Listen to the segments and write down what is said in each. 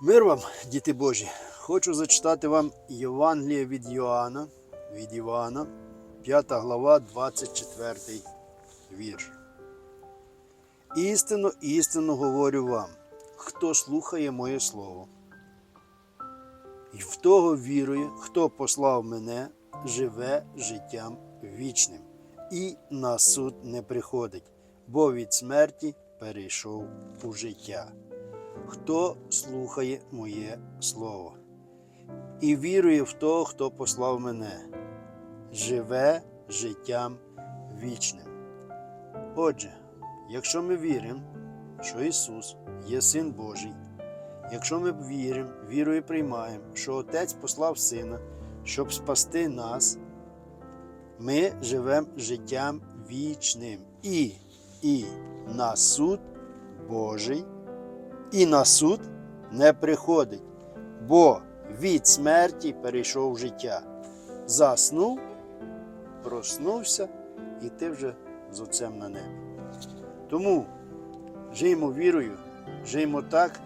Мир вам, діти Божі! Хочу зачитати вам Євангеліє від Йоанна, від Івана, 5 глава, 24 вірш. Істинно, істинно говорю вам, хто слухає моє слово. І в того вірує, хто послав мене, живе життям вічним, і на суд не приходить, бо від смерті перейшов у життя хто слухає моє слово і вірує в того, хто послав мене, живе життям вічним. Отже, якщо ми віримо, що Ісус є Син Божий, якщо ми віримо, вірою приймаємо, що Отець послав Сина, щоб спасти нас, ми живемо життям вічним і, і на суд Божий і на суд не приходить, бо від смерті перейшов життя. Заснув, проснувся, і ти вже з отцем на небі. Тому жиймо вірою, жиймо так,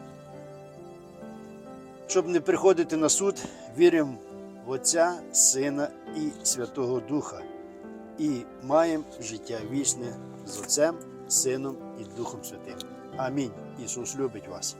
щоб не приходити на суд, віримо в Отця, Сина і Святого Духа. І маємо життя вічне з Отцем, Сином і Духом Святим. Амінь. Ісус любить вас.